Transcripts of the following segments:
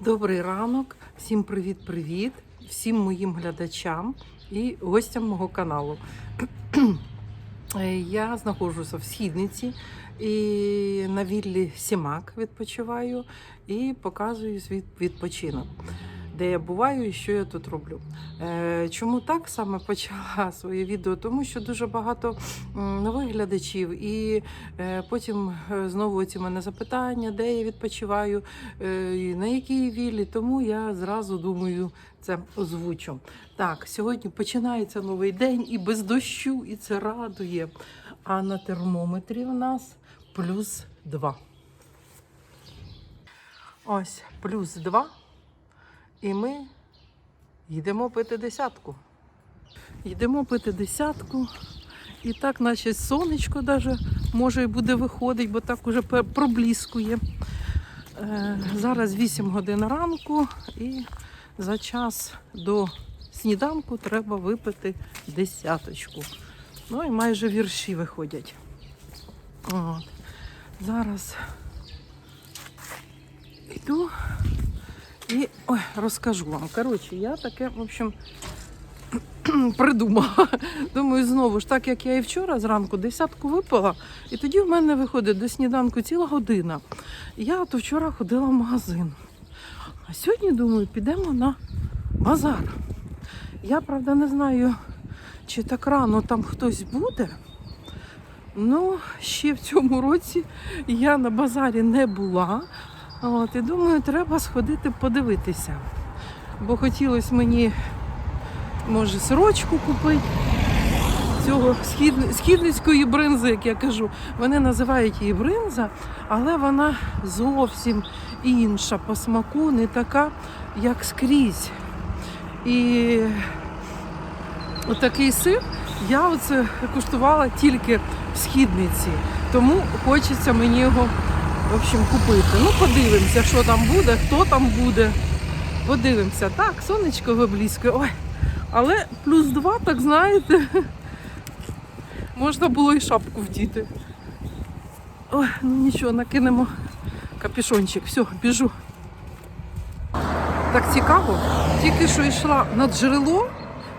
Добрий ранок, всім привіт-привіт, всім моїм глядачам і гостям мого каналу. Е, Я знаходжуся в східниці і на віллі Сімак відпочиваю і показую свій відпочинок, де я буваю і що я тут роблю. Е, Чому так саме почала своє відео? Тому що дуже багато нових глядачів, і е, потім е, знову ці мене запитання, де я відпочиваю, на якій віллі. Тому я зразу думаю, це озвучу. Так, сьогодні починається новий день і без дощу, і це радує. А на термометрі в нас плюс 2. Ось плюс 2. І ми йдемо пити десятку. Йдемо пити десятку. І так, наче сонечко даже може і буде виходить, бо так уже пробліскує. Е, зараз 8 годин ранку, і за час до сніданку треба випити десяточку. Ну і майже вірші виходять. От. Зараз йду і ой, розкажу вам. Коротше, я таке, в общем, придумала. Думаю, знову ж, так як я і вчора зранку десятку випила, і тоді в мене виходить до сніданку ціла година. Я то вчора ходила в магазин. А сьогодні, думаю, підемо на базар. Я, правда, не знаю, чи так рано там хтось буде. Ну, ще в цьому році я на базарі не була. От, і думаю, треба сходити подивитися. Бо хотілося мені, може, сорочку купити. Цього схід- східницької бринзи, як я кажу. Вони називають її бринза, але вона зовсім інша по смаку, не така, як скрізь. І отакий сир я оце куштувала тільки в східниці. Тому хочеться мені його в общем, купити. Ну, подивимося, що там буде, хто там буде. Подивимося. Так, сонечко вибліскує. Ой, але плюс два, так знаєте, можна було і шапку вдіти. Ой, ну нічого, накинемо капюшончик. Все, біжу. Так цікаво. Тільки що йшла на джерело,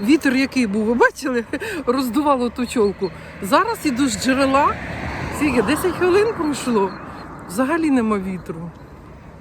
вітер який був, ви бачили, роздувало ту чолку. Зараз іду з джерела, скільки, 10 хвилин пройшло. Взагалі нема вітру.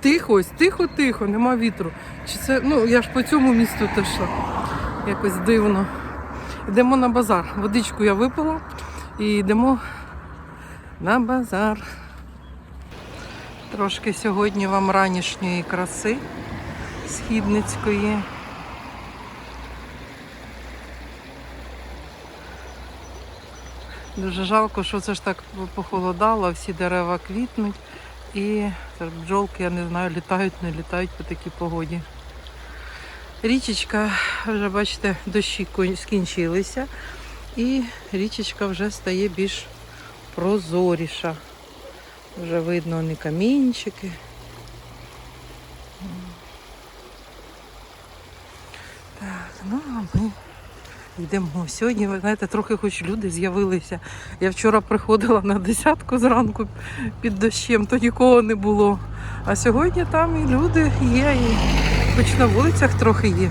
Тихо, ось, тихо-тихо, нема вітру. Чи це, ну, я ж по цьому місту теж якось дивно. Йдемо на базар. Водичку я випила і йдемо на базар. Трошки сьогодні вам ранішньої краси східницької. Дуже жалко, що це ж так похолодало, всі дерева квітнуть і бджолки, я не знаю, літають, не літають по такій погоді. Річечка, вже бачите, дощі скінчилися, і річечка вже стає більш прозоріша. Вже видно не камінчики. Так, ну а ми йдемо. Сьогодні, ви знаєте, трохи хоч люди з'явилися. Я вчора приходила на десятку зранку під дощем, то нікого не було. А сьогодні там і люди є, і хоч на вулицях трохи є.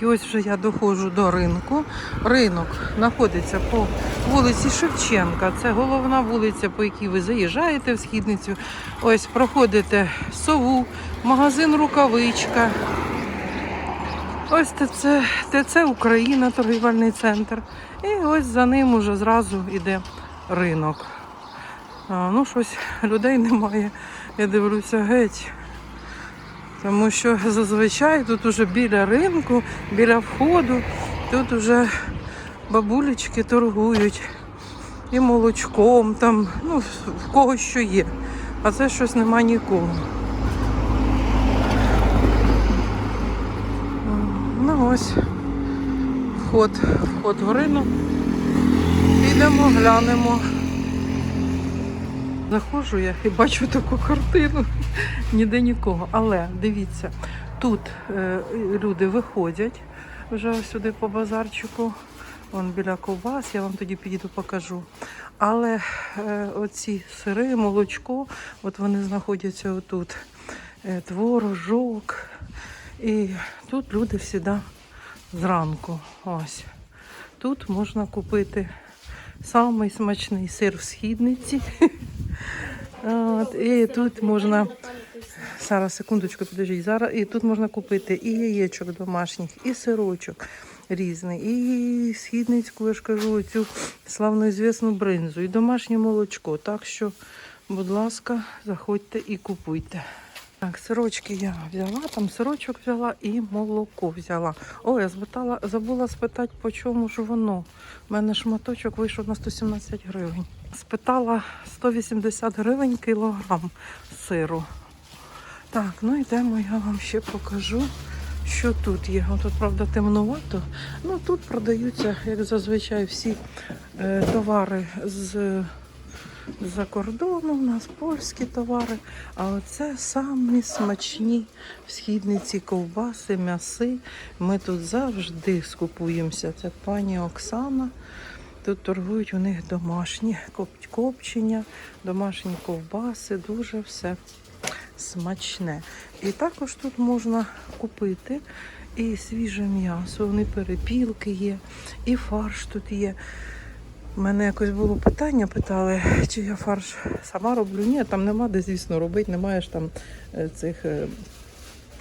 І ось вже я доходжу до ринку. Ринок знаходиться по вулиці Шевченка. Це головна вулиця, по якій ви заїжджаєте в східницю. Ось проходите сову, магазин рукавичка. Ось ТЦ, ТЦ Україна, торгівельний центр. І ось за ним уже зразу йде ринок. А, ну, щось людей немає. Я дивлюся геть. Тому що зазвичай тут уже біля ринку, біля входу, тут уже бабулечки торгують і молочком, там, ну, в кого що є. А це щось нема нікого. Ну ось вход, вход в ринок. Підемо, глянемо. Заходжу я і бачу таку картину. Ніде нікого. Але дивіться, Тут е, люди виходять вже сюди по базарчику. Вон біля ковбас, я вам тоді підійду покажу. Але е, оці сири, молочко, от вони знаходяться отут. Е, творожок. І тут люди всіда зранку. Ось. Тут можна купити самий смачний сир в східниці. От, і тут можна. Зараз, секундочку, підождіть. Зараз і тут можна купити і яєчок домашніх, і сирочок різний, і східницьку, я ж кажу, цю славноізвісну бринзу, і домашнє молочко. Так що, будь ласка, заходьте і купуйте. Так, сирочки я взяла, там сирочок взяла і молоко взяла. О, я збитала, забула спитати, по чому ж воно. У мене шматочок вийшов на 117 гривень. Спитала 180 гривень кілограм сиру. Так, ну йдемо, я вам ще покажу, що тут є. От Тут, правда, темнувато. Ну тут продаються, як зазвичай, всі е, товари з за кордону, у нас польські товари. А оце самі смачні східниці ковбаси, м'яси. Ми тут завжди скупуємося. Це пані Оксана. Тут торгують у них домашні копчення, домашні ковбаси, дуже все смачне. І також тут можна купити і свіже м'ясо, вони перепілки є, і фарш тут є. У мене якось було питання, питали, чи я фарш сама роблю. Ні, там нема де, звісно, робити, немає ж там е, цих е,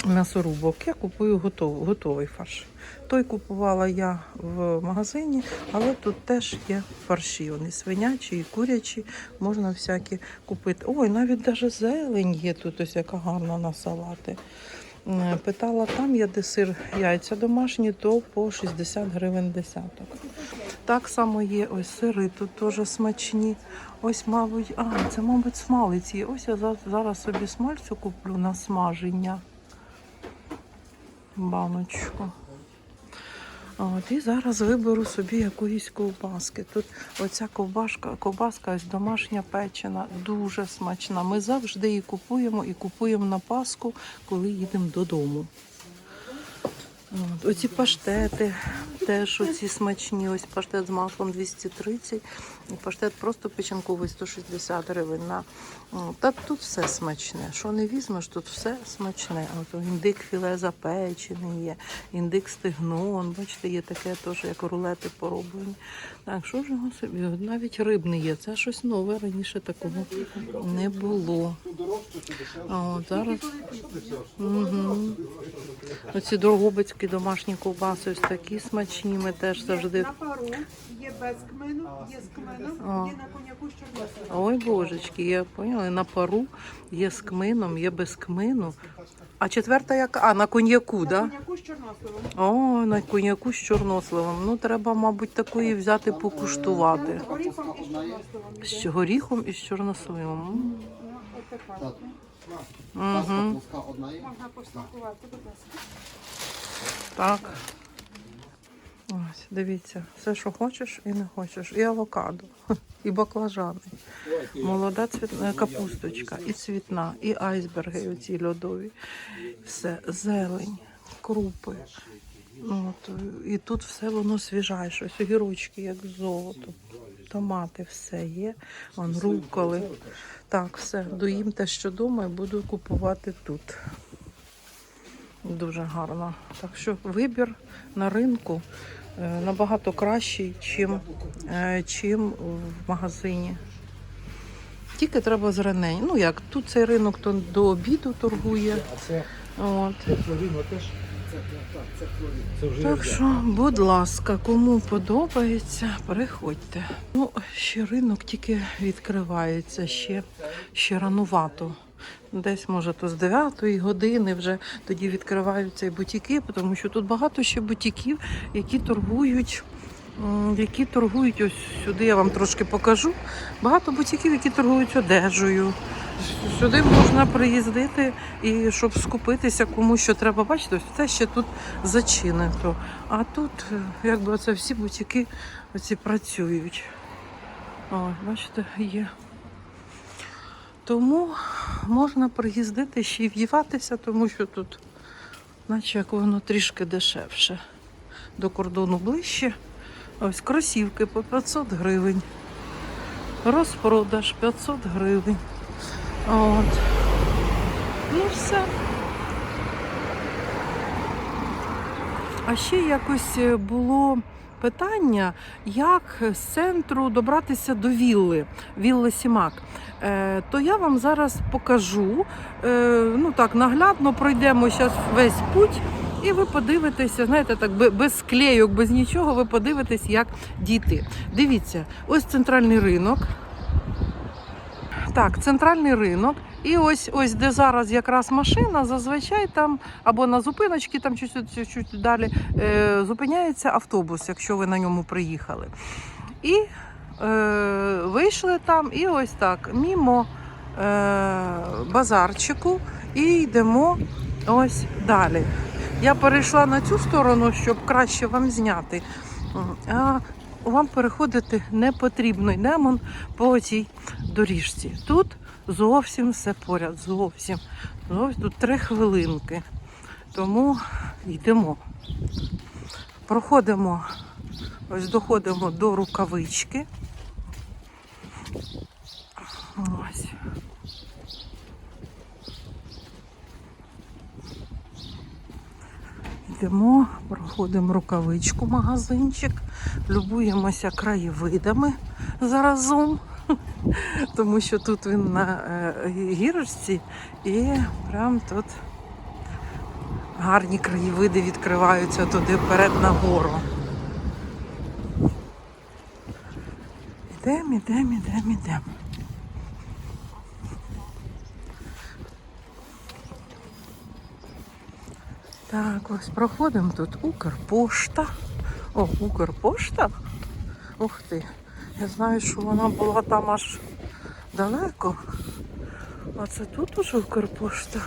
м'ясорубок. Я купую готов, готовий фарш. Той купувала я в магазині, але тут теж є фарші. Вони свинячі і курячі, можна всякі купити. Ой, навіть навіть зелень є тут, ось яка гарна на салати. Е, Питала, там є де сир яйця домашні, то по 60 гривень десяток. Так само є ось сири тут теж смачні. Ось, мабуть, а, це, мабуть, смалиці. Ось я зараз собі смальцю куплю на смаження. Баночку. От, і зараз виберу собі якоїсь ковбаски. Тут оця ковбашка, ковбаска ось домашня печена, дуже смачна. Ми завжди її купуємо і купуємо на Пасху, коли їдемо додому. От, оці паштети теж оці смачні. Ось паштет з маслом 230, і паштет просто печінковий 160 гривень. На... Та тут все смачне. Що не візьмеш, тут все смачне. От індик філе запечений є, індик стегнон. Бачите, є таке теж, як рулети пороблені. Так, що ж його собі? Навіть рибний є. Це щось нове. Раніше такого не було. О, зараз. Угу. Оці Дрогобицькі домашні ковбаси ось такі смачні. Ми теж завжди. На пару є без кмину, є з кмином, О. є на коньяку з чорносливом. Ой, божечки, я поняла. На пару є з кмином, є без кмину. А четверта яка? А, на коньяку, На так? Да? коньяку з чорносливом. О, на коньяку з чорносливом. Ну, треба, мабуть, такої взяти покуштувати. Горіхом і з чорносливом. З горіхом і з чорносливом. От така. Угу. Можна посмакувати, будь ласка. Так. Ось, дивіться, все, що хочеш і не хочеш. І авокадо, і баклажани. Молода цвітна капусточка, і цвітна, і айсберги оці льодові. Все, зелень, крупи. От, і тут все воно свіжайше. Ось огірочки, як золото. Томати, все є. Вон руколи. Так, все, доїм те, що вдома, і буду купувати тут. Дуже гарно. Так що вибір на ринку е, набагато кращий, чим, е, чим в магазині. Тільки треба зранень. Ну як, тут цей ринок то до обіду торгує. От. Так що, будь ласка, кому подобається, приходьте. Ну, ще ринок тільки відкривається, ще, ще ранувато. Десь, може, то з 9 години вже тоді відкриваються і бутіки, тому що тут багато ще бутіків, які торгують. Які торгують ось сюди, я вам трошки покажу. Багато бутіків, які торгують одежею. Сюди можна приїздити і щоб скупитися, кому що треба бачити, ось це ще тут зачинено. А тут, е, якби це всі бутіки оці працюють. О, бачите, є. Тому можна приїздити ще й в'їватися, тому що тут наче як воно трішки дешевше. До кордону ближче. Ось кросівки по 500 гривень. Розпродаж 500 гривень. От. Ну все. А ще якось е, було питання, як з центру добратися до вілли, вілли Сімак. Е, то я вам зараз покажу. Е, ну так, наглядно пройдемо зараз весь путь, і ви подивитеся, знаєте, так без склейок, без нічого, ви подивитесь, як дійти. Дивіться, ось центральний ринок. Так, центральний ринок. І ось ось де зараз якраз машина, зазвичай там або на зупиночці, там чуть, чуть, чуть далі е, зупиняється автобус, якщо ви на ньому приїхали. І е, вийшли там, і ось так, мімо е, базарчику, і йдемо ось далі. Я перейшла на цю сторону, щоб краще вам зняти. А вам переходити не потрібно. Йдемо по цій доріжці. Тут зовсім все поряд, зовсім. Зовсім тут три хвилинки. Тому йдемо. Проходимо, ось доходимо до рукавички. Ось. Йдемо, проходимо рукавичку, магазинчик, любуємося краєвидами заразом, тому що тут він на е, гірочці і прям тут гарні краєвиди відкриваються туди вперед на гору. Ідемо, ідемо, ідемо, ідемо. Так, ось проходимо тут Укрпошта. О, Укрпошта? Ух ти. Я знаю, що вона була там аж далеко. А це тут уже Укрпошта.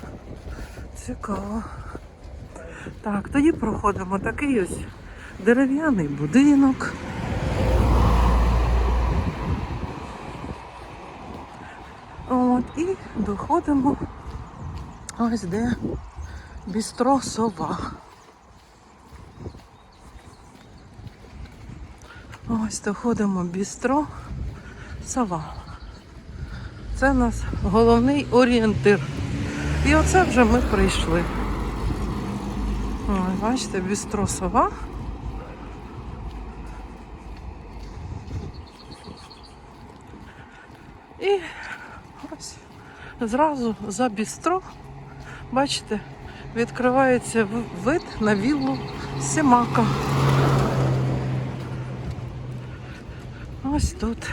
Цікаво. Так, тоді проходимо такий ось дерев'яний будинок. От, і доходимо ось де бістро сова. Ось доходимо бістро сова. Це у нас головний орієнтир. І оце вже ми прийшли. Ось, бачите, бістро сова. І ось зразу за бістро, бачите, відкривається вид на віллу Сімака. Ось тут.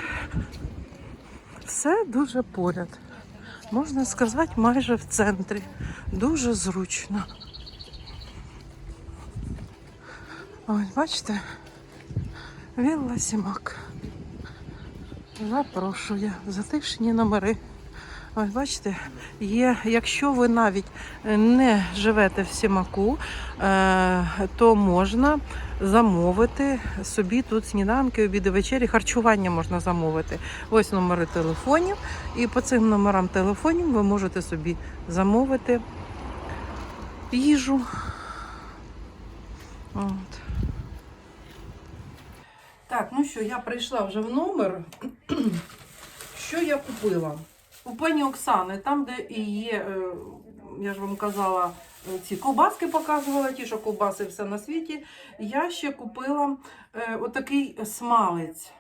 Все дуже поряд. Можна сказати, майже в центрі. Дуже зручно. Ось, бачите, вілла Сімак. Запрошує. Затишні номери. Ось бачите, є, якщо ви навіть не живете в Сімаку, е, то можна замовити собі тут сніданки, обіди, вечері, харчування можна замовити. Ось номери телефонів. І по цим номерам телефонів ви можете собі замовити їжу. От. Так, ну що, я прийшла вже в номер. Що я купила? У пані Оксани, там, де і є, е, я ж вам казала, е, ці ковбаски показувала, ті, що ковбаси все на світі. Я ще купила е, отакий смалець.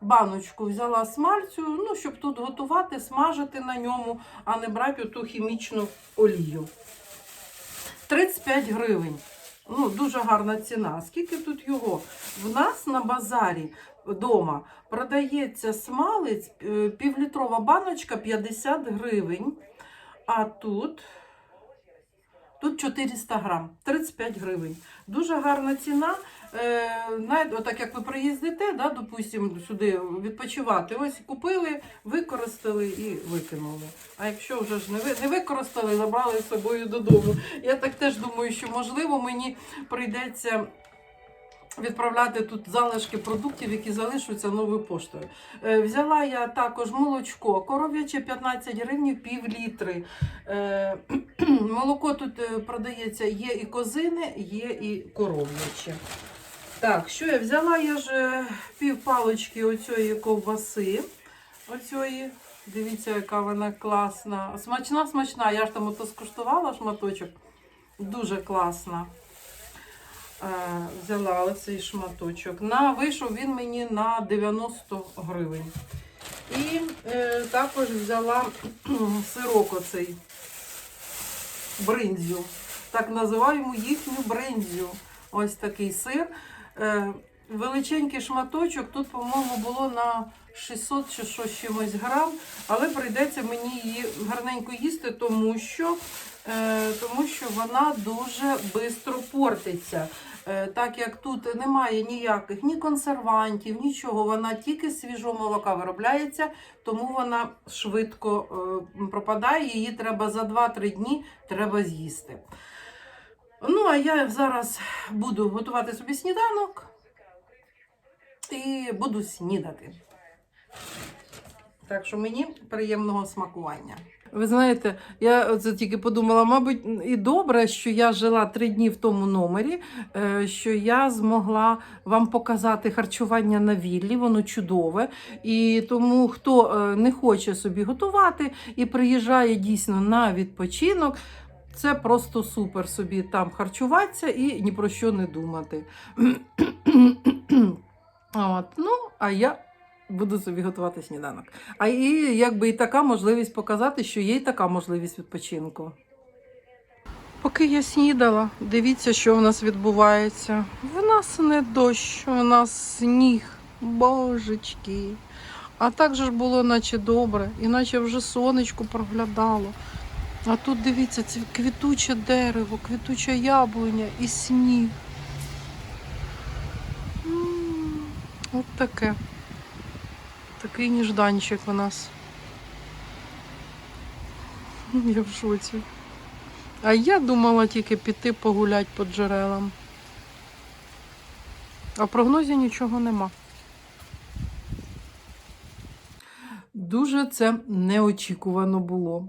Баночку взяла смальцю, ну, щоб тут готувати, смажити на ньому, а не брати оту хімічну олію. 35 гривень. Ну, дуже гарна ціна. Скільки тут його? В нас на базарі вдома продається смалець, е, півлітрова баночка 50 гривень. А тут, тут 400 грам, 35 гривень. Дуже гарна ціна. Е, знаєте, отак як ви приїздите, да, допустимо, сюди відпочивати, ось купили, використали і викинули. А якщо вже ж не використали, забрали з собою додому. Я так теж думаю, що можливо мені прийдеться відправляти тут залишки продуктів, які залишаться новою поштою. Е, Взяла я також молочко, коров'яче 15 гривень, пів літри. Е, Молоко тут е, продається, є і козине, є і коров'яче. Так, що я взяла? Я ж пів палочки оцієї ковбаси. Оцієї. Дивіться, яка вона класна. Смачна, смачна. Я ж там ото скуштувала шматочок. Дуже класна. Е, взяла оцей шматочок. На, вийшов він мені на 90 гривень. І е, також взяла сирок оцей бринзю. Так називаємо їхню бринзю. Ось такий сир. Е, величенький шматочок. Тут, по-моєму, було на 600 чи що чимось грам, але прийдеться мені її гарненько їсти, тому що, е, тому що вона дуже швидко портиться. Е, так як тут немає ніяких ні консервантів, нічого, вона тільки з свіжого молока виробляється, тому вона швидко е, пропадає. Її треба за 2-3 дні треба з'їсти. Ну, а я зараз буду готувати собі сніданок і буду снідати. Так що мені приємного смакування. Ви знаєте, я оце тільки подумала, мабуть, і добре, що я жила три дні в тому номері, е, що я змогла вам показати харчування на віллі, воно чудове. І тому, хто е, не хоче собі готувати і приїжджає дійсно на відпочинок, це просто супер собі там харчуватися і ні про що не думати. От, ну, а я буду собі готувати сніданок. А і якби і така можливість показати, що є і така можливість відпочинку. Поки я снідала, дивіться, що в нас відбувається. В нас не дощ, у нас сніг, божечки. А так же ж було, наче добре, іначе вже сонечко проглядало. А тут дивіться, це квітуче дерево, квітуча яблуня і сніг. М, От таке. Такий ніжданчик у нас. Я в шоці. А я думала тільки піти погулять по джерелам. А в прогнозі нічого нема. Дуже це неочікувано було.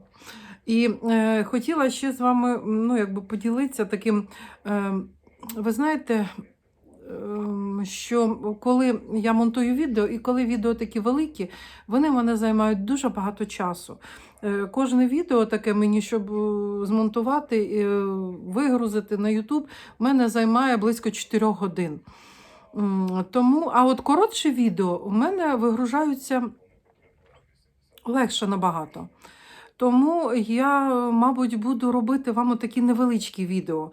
І е, хотіла ще з вами ну, якби поділитися таким. Е, ви знаєте, що коли я монтую відео, і коли відео такі великі, вони мене займають дуже багато часу. Е, Кожне відео таке мені, щоб е, змонтувати, і вигрузити на YouTube, мене займає близько 4 годин. Тому, а от коротше відео у мене вигружаються легше набагато. Тому я, мабуть, буду робити вам такі невеличкі відео.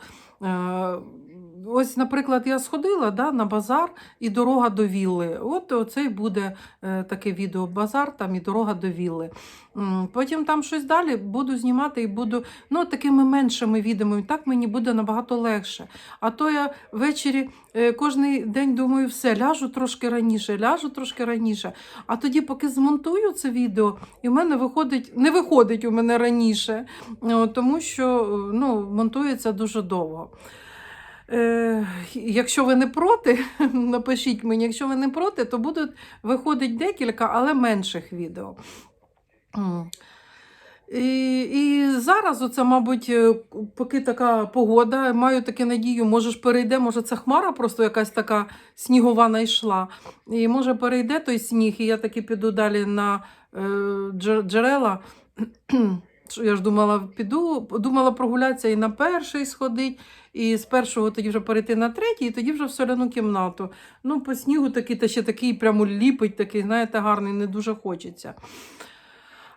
Ось, наприклад, я сходила да, на базар і дорога до вілли. От оце й буде е, таке відео базар там і дорога до вілли. Потім там щось далі буду знімати і буду ну, такими меншими відео. Так мені буде набагато легше. А то я ввечері е, кожний день думаю, все, ляжу трошки раніше, ляжу трошки раніше. А тоді, поки змонтую це відео, і в мене виходить, не виходить у мене раніше, е, тому що е, ну, монтується дуже довго. Е, якщо ви не проти, напишіть мені, якщо ви не проти, то будуть виходить декілька, але менших відео. І, і зараз, оце, мабуть, е, поки така погода, маю таку надію, може ж перейде, може це хмара просто якась така снігова найшла. І може перейде той сніг, і я таки піду далі на е, джерела. Я ж думала, піду, думала прогулятися і на перший сходить, і з першого тоді вже перейти на третій, і тоді вже в соляну кімнату. Ну, по снігу такий, та ще такий прямо ліпить, такий, знаєте, гарний, не дуже хочеться.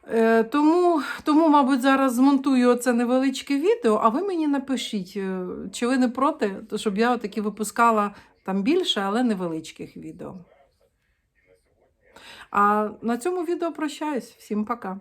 Е, тому, тому, мабуть, зараз змонтую оце невеличке відео, а ви мені напишіть, е, чи ви не проти, щоб я таки випускала там більше, але невеличких відео. А на цьому відео прощаюсь. Всім пока.